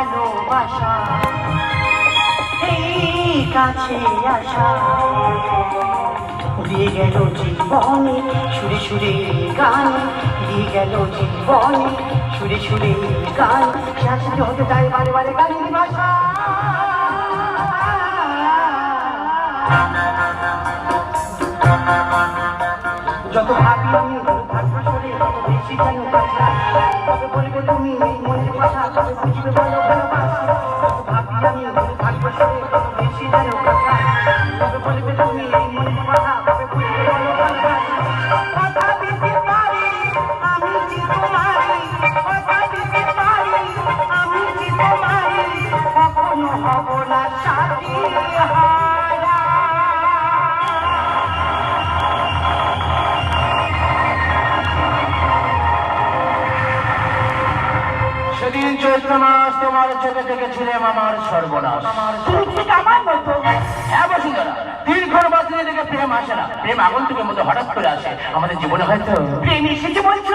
ভালোবাসা। এই কাছে আসা দিয়ে গেল জীবনে সুরে সুরে গান। দিয়ে গেল জীবনে সুরে সুরে গান। শাস্তি হতে চাই বারে বারে গানের ভাষা। যত ভাবি যেন বাঁচা তবে বলবে তুমি মনের কথা তবে বুঝবে বলো ভালোবাসি ভাবি আমি তত বেশি যেন বাঁচা তবে বলবে তুমি মনের কথা তবে বুঝবে বলো ভালোবাসি কথা দিতে পারি আমি কি তোমারি কথা দিতে পারি আমি কি তোমারি কখনো হব না সাথী হারা সেদিন চৈত্র মাস তোমার চোখে থেকে ছিলাম আমার সর্বনাশ। তুমি ঠিক আমার মতো। হ্যাঁ বসুন্ধরা। দীর্ঘ বাতিলে দেখে প্রেম আসে না। প্রেম আগন্তুকের মধ্যে হঠাৎ করে আসে। আমাদের জীবনে হয়তো প্রেম এসেছে বলছো?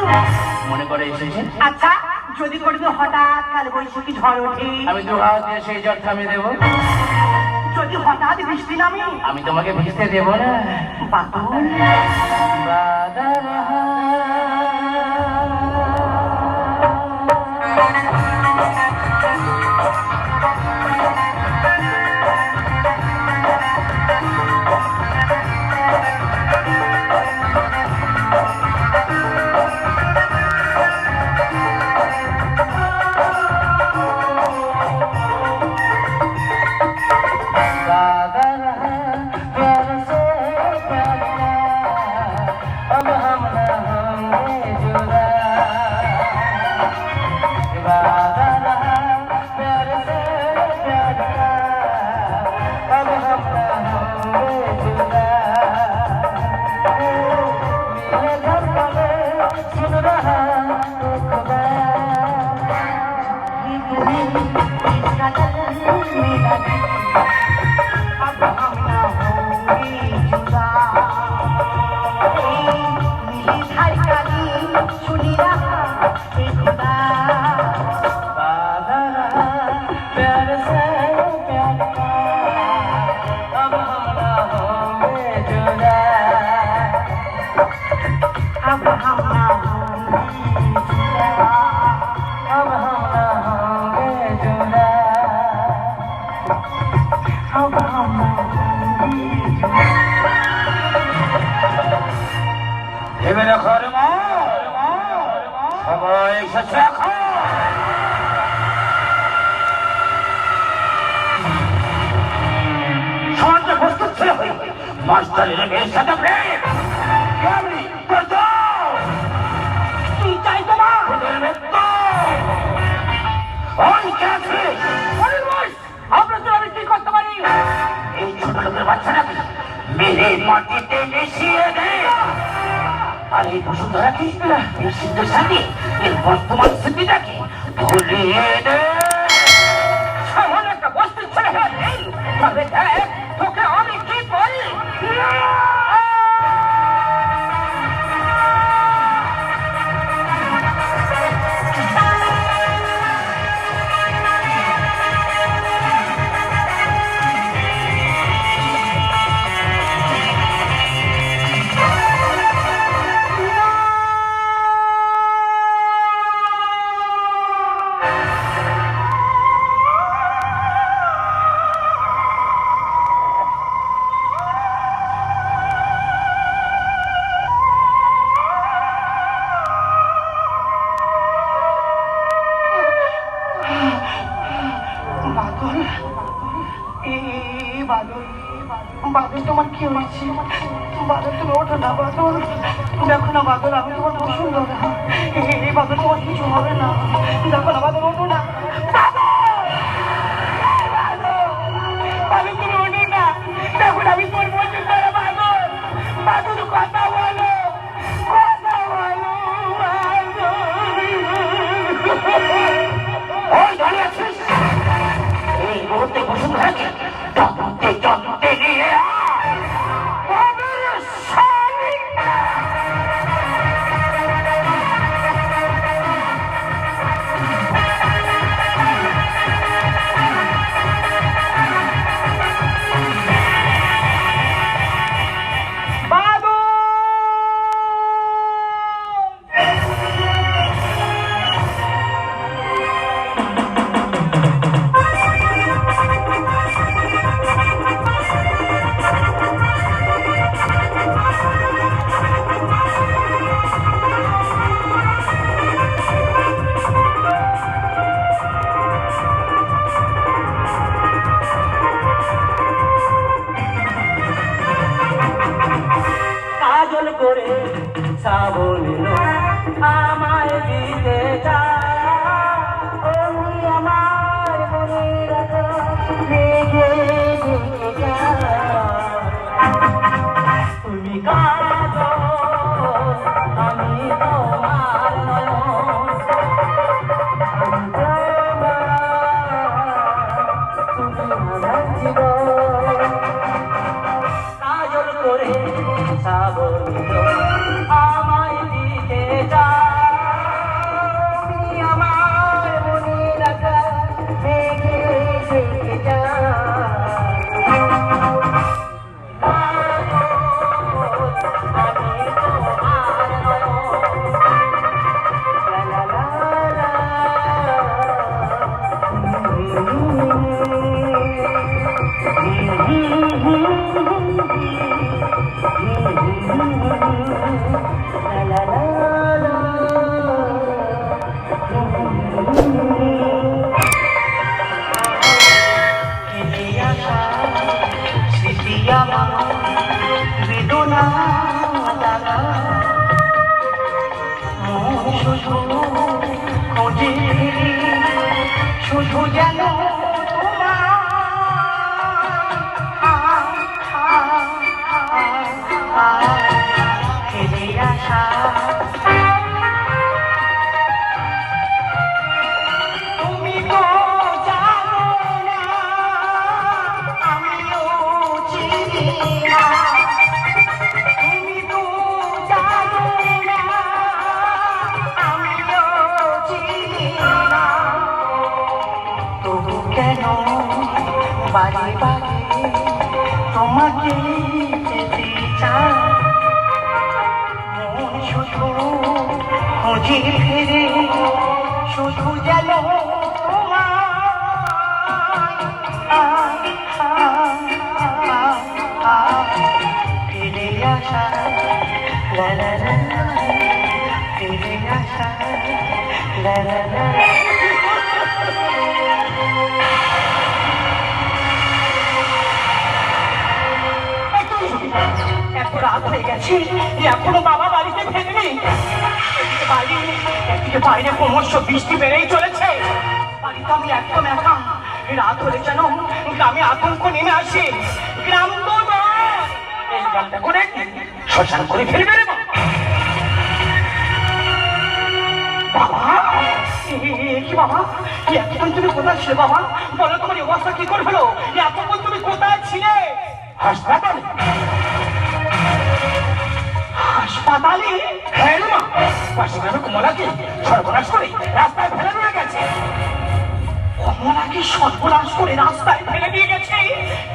মনে করে এসেছে? আচ্ছা যদি হঠাৎ কাল বৈশাখী ঝড় ওঠে। আমি দু হাত দিয়ে সেই থামিয়ে দেবো। যদি হঠাৎ বৃষ্টি নামে? আমি তোমাকে ভিজতে দেবো না। মাস্টারের মেয়ের সাথে প্রেম কেমনি কি চাই তোমার? ওদের মৃত্যু। ওই কে আছিস? আপনার জন্য আমি কি করতে পারি? এই ছোট লোকের বাচ্চাটাকে মেরে মাটিতে মিশিয়ে দে। আর এই বসুন্ধরাকে এই সিদ্ধের সাথে এর বর্তমান স্থিতিটাকে ভুলিয়ে দে। Hey, stop. শ্রাবণী আমায় দিতে চায় গেছে। এখনও বাবা বাড়িতে ফেরেনি। বাইরে এদিকে বাইরে ক্রমশ বৃষ্টি বেড়েই চলেছে। বাড়িতে আমি একদম একা। রাত হলে যেন গ্রামে আতঙ্ক নেমে আসে। গ্রাম তো এই গ্রামটা করে শ্মশান করে ফেলবে রে বাবা। কি বাবা? তুমি কোথায় ছিলে বাবা? বলো তোমার অবস্থা কি করে হলো? এতক্ষণ তুমি কোথায় ছিলে? হাসপাতালে হাসপাতালে। হ্যাঁ পাশে গ্রামে কমলাকে। সর্বনাশ করে রাস্তায় ফেলে দিয়ে গেছে। কমলাকে সর্বনাশ করে রাস্তায় ফেলে দিয়ে গেছে?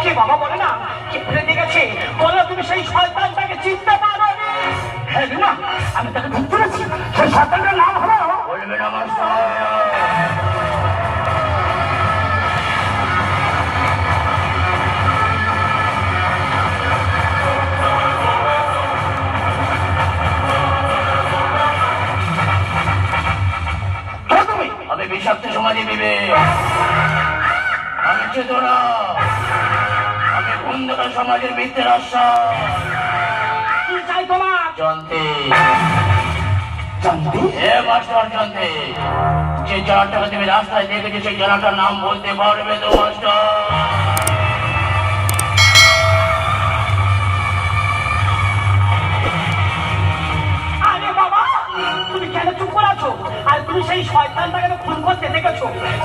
কে বাবা বলে না? কে ফেলে দিয়ে গেছে? বলো তুমি সেই শয়তানটাকে চিনতে পারো হ্যাঁ আমি তাকে ধরতে পারছি সেই শয়তানটার নাম হলো বলবে না বিষাক্ত সমাজে বিবে আমি চেতনা। আমি বন্ধুরা সমাজের বৃত্তের আশা চাই তোমার। জানতে যে জানাটাকে তুমি রাস্তায় দেখেছি সেই জানাটার নাম বলতে পারবে তো মাস্টার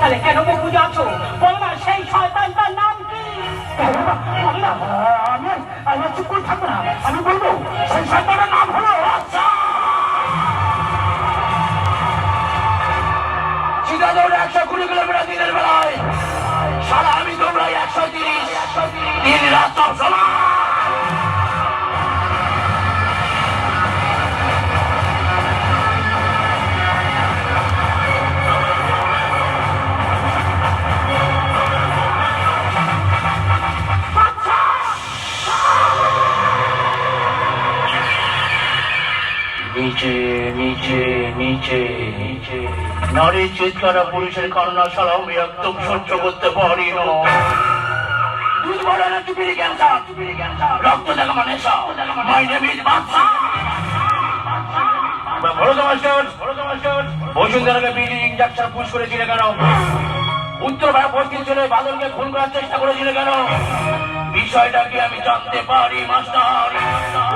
তাহলে কেন মুখ বুঝে আছো? বলো না সেই শয়তানটার নাম কি? আমি আমি চুপ করে থাকব না। আমি বলব, সেই শয়তানের নাম হলো বেলায়, সারা আমি দৌড়াই একশো তিরিশ। দিন রাত সব সমান নিচে নিচে নিচে নিচে। নারীর চিৎকার পুরুষের কান্না ছাড়া আমি সহ্য করতে পারি না। মানে উত্তর ভারত পশ্চিম ছেলে বাদলকে খুন করার চেষ্টা করেছিল কেন? বিষয়টা কি আমি জানতে পারি, মাস্টার।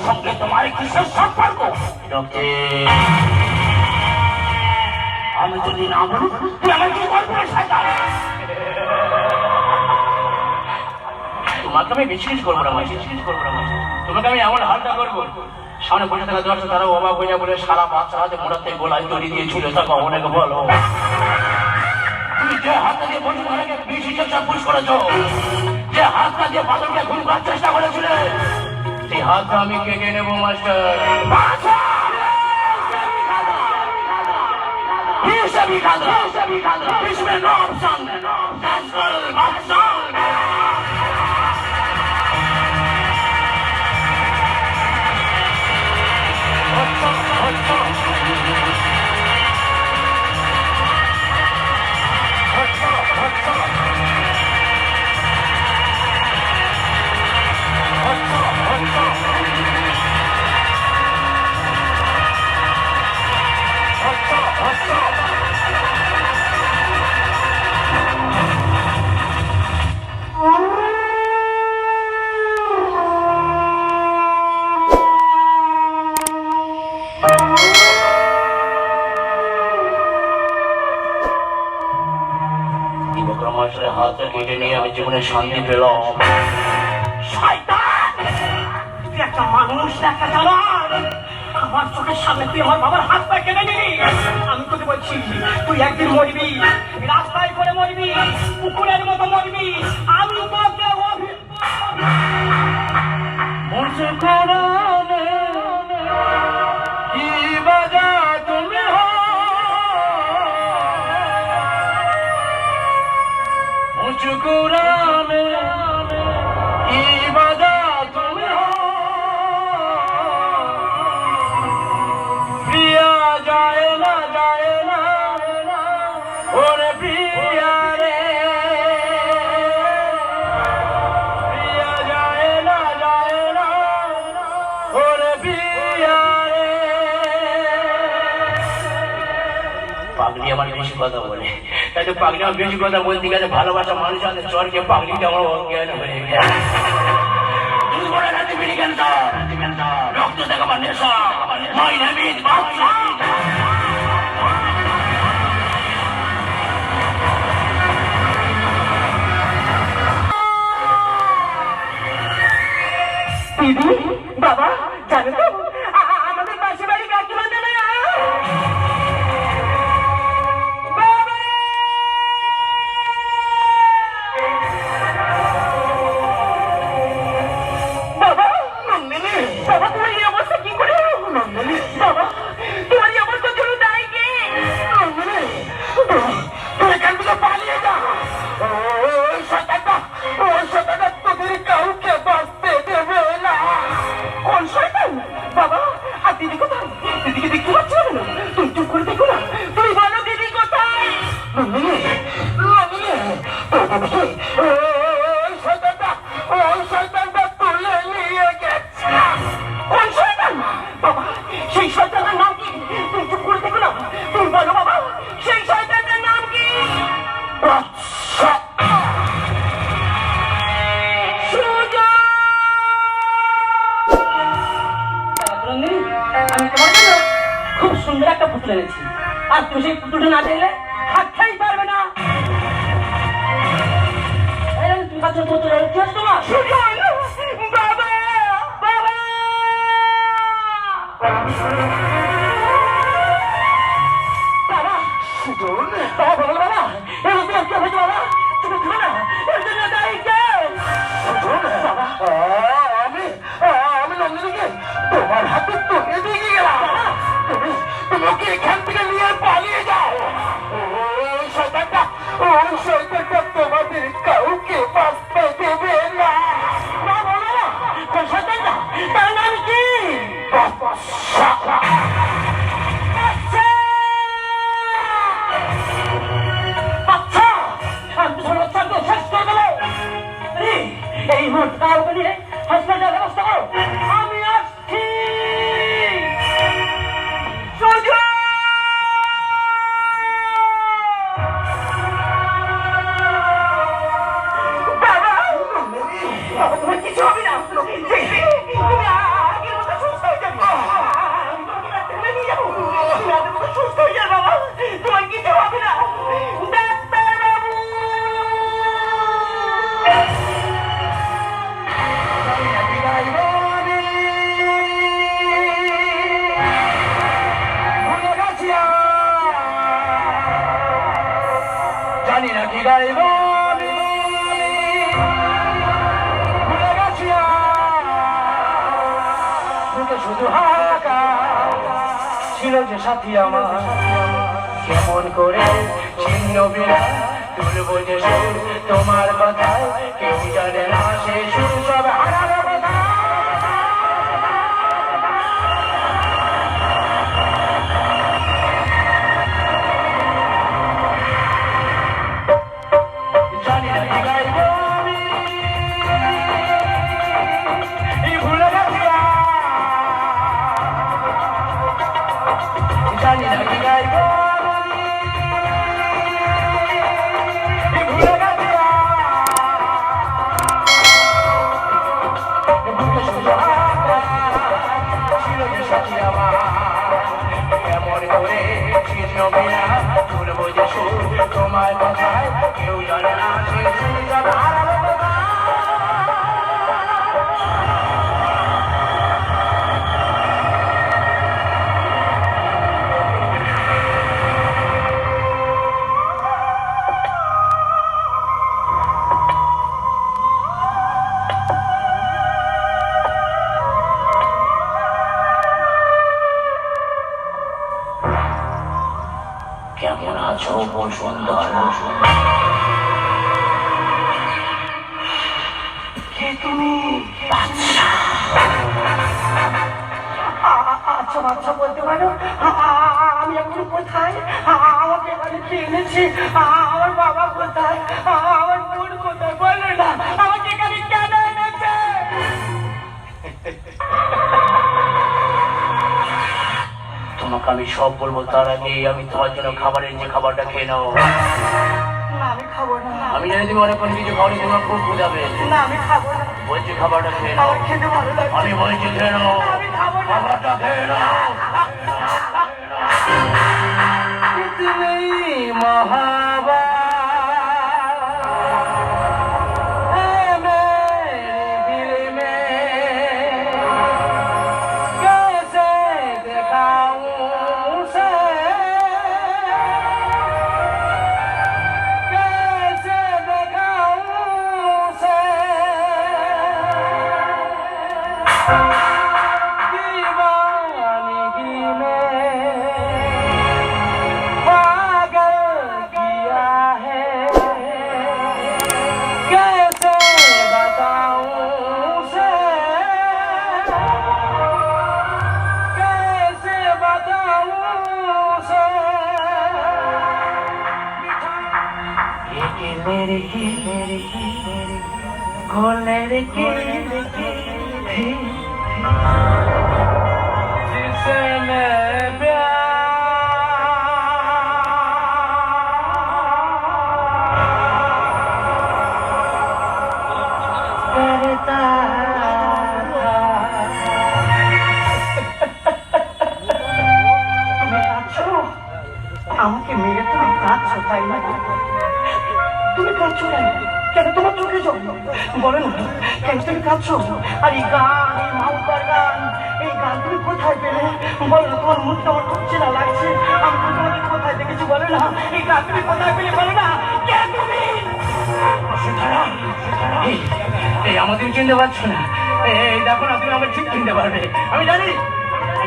সঙ্গে তোমার কিসের সম্পর্ক। আমি যদি না বলি তুই আমার কি সাজা তোমাকে আমি বিশ্বাস করব না বিশ্বাস করব না তোমাকে আমি এমন হালটা করব সামনে বসে থাকা দশটা তারা অবাক হয়ে যাবে বলে সারা বাচ্চা হাতে মোড়াতে গোলায় তৈরি দিয়ে ঝুলে থাকা অনেকে বলো? তুমি যে হাতটা দিয়ে বসে থাকাকে বেশি চেষ্টা পুশ করেছ যে হাতটা দিয়ে বাদলকে খুন করার চেষ্টা করেছিলে সেই হাত আমি কেটে নেব মাস্টার। বাঁচা! হিসেবি খাদরা হিসেবি খাদরা হিসেবে নো অপশন নো অপশন সঙ্গে পেলাম শয়তান! মানুষ দেখা জানোয়ার আমার চোখের সামনে তুই আমার বাবার হাত পা কেটে নিলি আমি তোকে বলছি তুই একদিন মরবি রাস্তায় করে মরবি পুকুরের মতো মরবি আমি তোকে মরছে কথা বলে। তাহলে পাগলিমা বেশি কথা বলতে গেলে ভালোবাসা মানুষ আছে, চরকে পাগলিটা আমার অজ্ঞান হয়ে বাবা, জানো তো? খুশি দুটো না চাইলে হাতটাই পারবে না। বাবা! আমি নন্দিনীকে তোমার হাতে তো লোকে এখান থেকে নিয়ে পালিয়ে যাও ওই শয়তানটা ওই তোমাদের কাউকে বাঁচতে দেবে না না বলো কি বাবা ছিল যে সাথী আমার। কেমন করে ছিন্ন বিনা তুলব যে তোমার কথায়, কেউ জানে না সে সুর সব হারানো মাংস বলতে পারো আমি এখন কোথায়? আমাকে বাড়িতে এনেছি? আমার বাবা কোথায়? আমার বোন কোথায়? বলো না আমাকে এখানে কেন এনেছে? তোমাকে আমি সব বলব তার আগে আমি তোমার জন্য খাবারের যে খাবারটা খেয়ে নাও আমি জানি তুমি অনেকক্ষণ কিছু খাওয়ানি তোমার খুব বুঝাবে না আমি খাব বলছি খাবারটা খেয়ে নাও। আমি বলছি খেয়ে নাও। আমি খাব না না কাঁদছো? গান এই গান তুমি কোথায় তোমার বলো না? এই গান তুমি কোথায় না? এই, আমাদের চিনতে পারছ না। এই দেখো না তুমি আমাকে ঠিক চিনতে পারবে। আমি জানি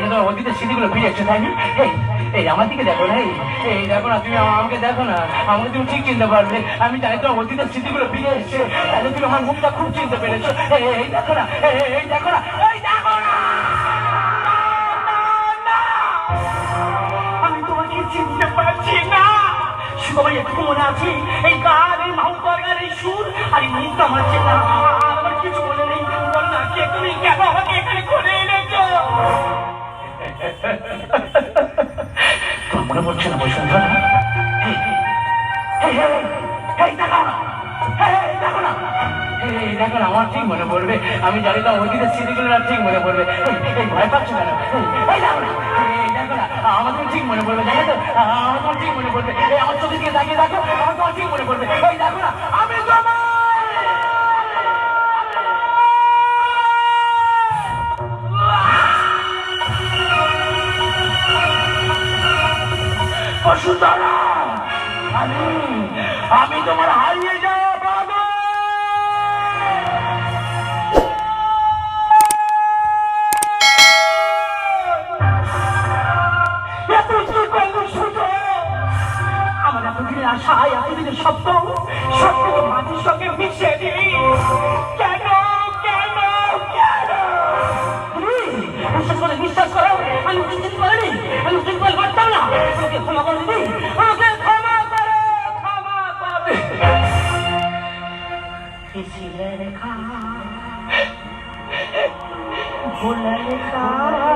তোমার অতীতের স্মৃতিগুলো ফিরে এসছে তাই না? এই আমার দিকে দেখো না, এই দেখো না, তুমি আমাকে দেখো না। আমাকে তুমি ঠিক চিনতে পারবে। আমি জানি তোমার অতীতের স্মৃতিগুলো ফিরে এসছে। তাহলে তুমি আমার মুখটা খুব চিনতে পেরেছ। এই দেখো না, এই দেখো না আমি তোমাকে চিনতে পারছি না। আমার একটু আছে, এই গান, এই মাহুতার গান সুর, আর এই মুখটা আমার চেনা কিছু মনে নেই। কেন এখানে করে এনেছো? মনে পড়ছে না বসুন্ধরা এই, এই, এই, এই, দেখো না এই, দেখো না এই, দেখো না আমার ঠিক মনে পড়বে আমি জানি না অতীতের স্মৃতিগুলো না ঠিক মনে পড়বে ভয় পাচ্ছ কেন আমাদের দেখো দেখো ঠিক মনে পড়বে জানো তো আমার ঠিক মনে পড়বে আমার চোখে দেখো আমার ঠিক মনে পড়বে দেখো না আমি তোমার হারিয়ে যাওয়া কি আমার এতদিনের আশা এতদিনের সত্যি তো মাটির সঙ্গে মিশিয়ে คุณแอนนิสา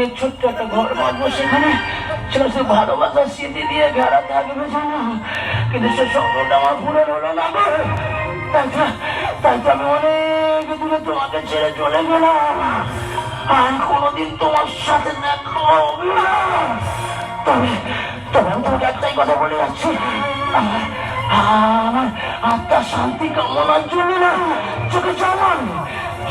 তোমাকে ছোট্ট একটা ঘর বাঁধবো সেখানে। শুধু ভালোবাসার স্মৃতি দিয়ে ঘেরা থাকবে জানো। কিন্তু সে স্বপ্নটা আমার পূরণ হলো না গো। তাই তো তাই তো আমি অনেক দূরে তোমাকে ছেড়ে চলে গেলাম। আর কোনোদিন তোমার সাথে হবে না। তবে তবে তোমাকে একটাই কথা বলে যাচ্ছি। আত্মার শান্তি কামনার জন্য না, চোখে চালান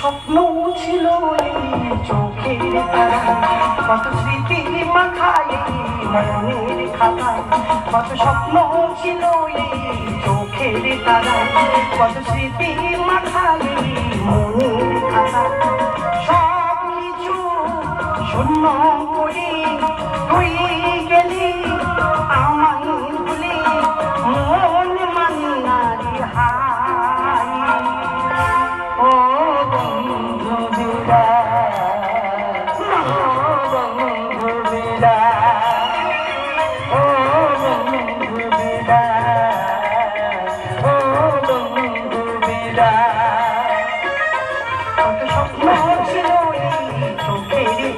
স্বপ্ন ছিল চোখের কত স্মৃতি এই মনের খাতায়। কত স্বপ্ন ছিল চোখের তারা কত স্মৃতি এই মনের খাতায়। সব কিছু শূন্য করে তুই গেলি আমায়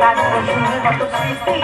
কত স্মৃতি